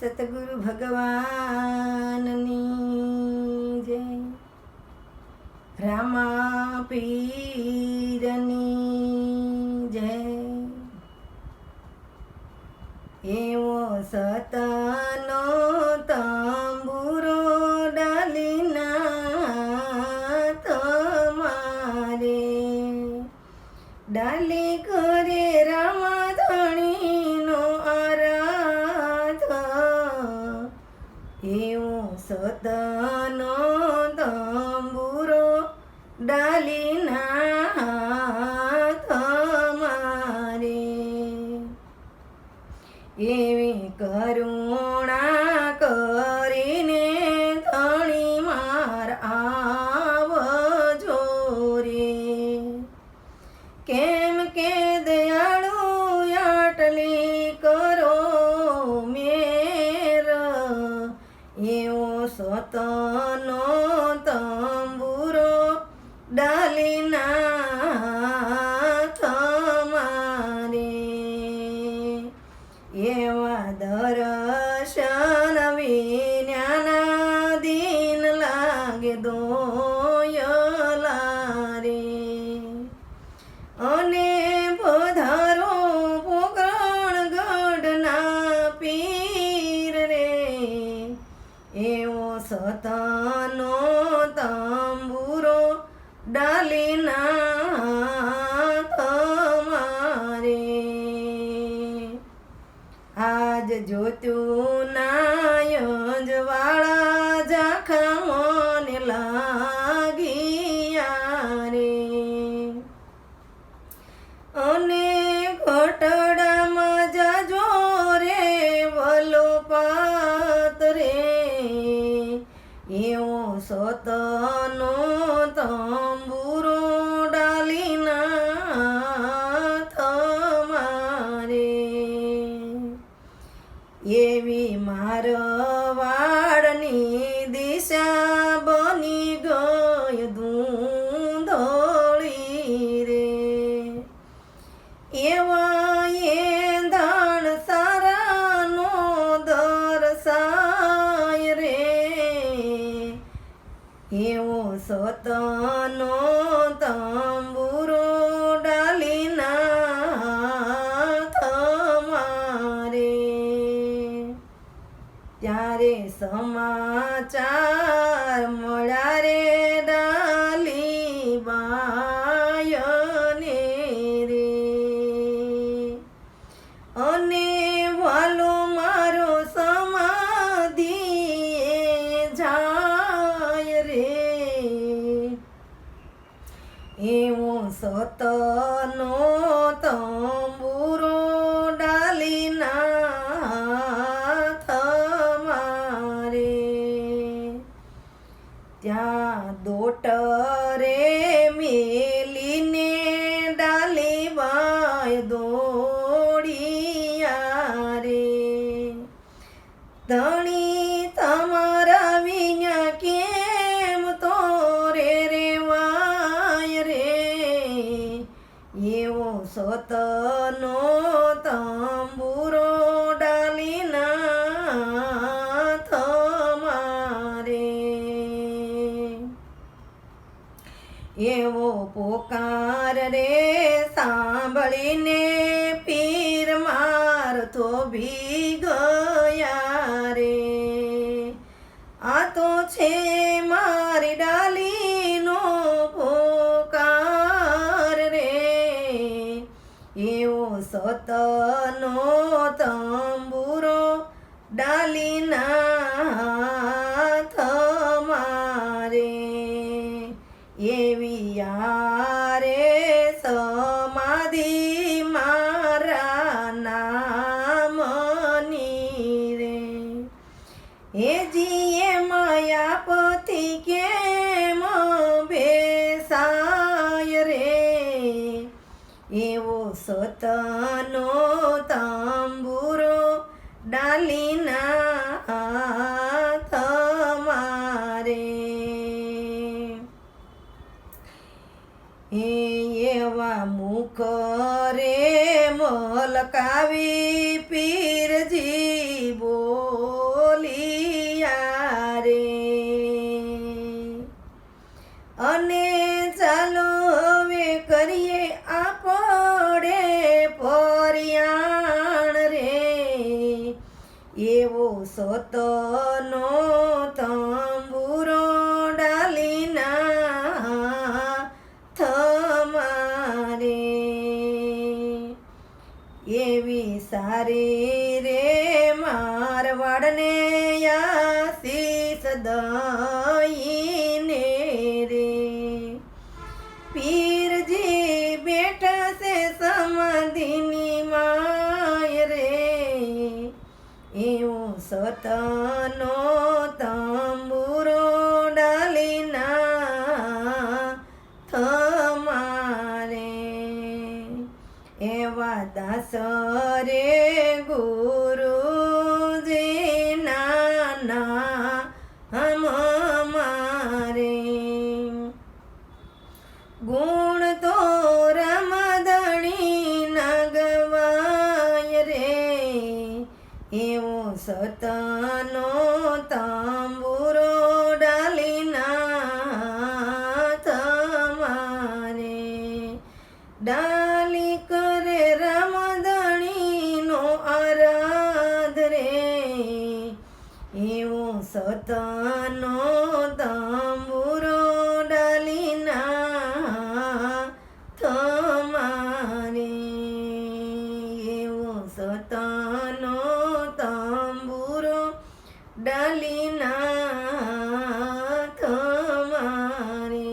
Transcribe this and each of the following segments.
સતગુરુ ભગવાનની જય. રામા પીરની જય. એવો સતનો આવજો રે. કેમ કે દયાળુ આટલી કરો મેર એવો સતનો તંબુરો સતનો તંબુરો ડાલીના તમારે. આજ જોતું નાયજવાળા ઝાખા મને સતનો તંબુરો ડાલીના તમારે એવી મારવાડની દિશા બની ગઈ ધૂંધળી રે. એવા સમાચાર મળ્યા રે ડાલી બાયને રે. અને વાલો મારો સમાધિ જાય રે. એવું સતનો તંબુરો દોટરે મેલીને ડાલી વાય દોડિયા રે ધણી તમારા વિના કેમ તો રે રેવાય રે એવો સતનો એવો પોકાર રે સાંભળીને પીર મારતો ભી ગયા રે. આ તો છે મારી ડાલીનો પોકાર રે. એવો સતનો તંબુરો ડાલીના હે જીએ માયાપતિ કેમ બેસાય રે? એવો સતનો તાંબુરો ડાલીના તમારે એ એવા મુખ રે મલકાવી સતનો તંબુરો ડાલીના થમારે. એવી સારી રે મારવાડને સતનો તંબુરો ડાલીના થમારે એવા દાસ રે ગુરુ ગુણ સતનો તાંબુરો ડાલીના તમારે એવો સતનો તાંબુરો ડાલીના તમારે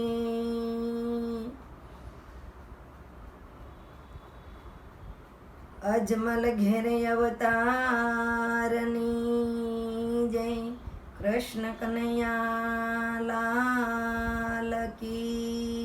અજમલ ઘેરે અવતારની કૃષ્ણ કનૈયા લાલ કી.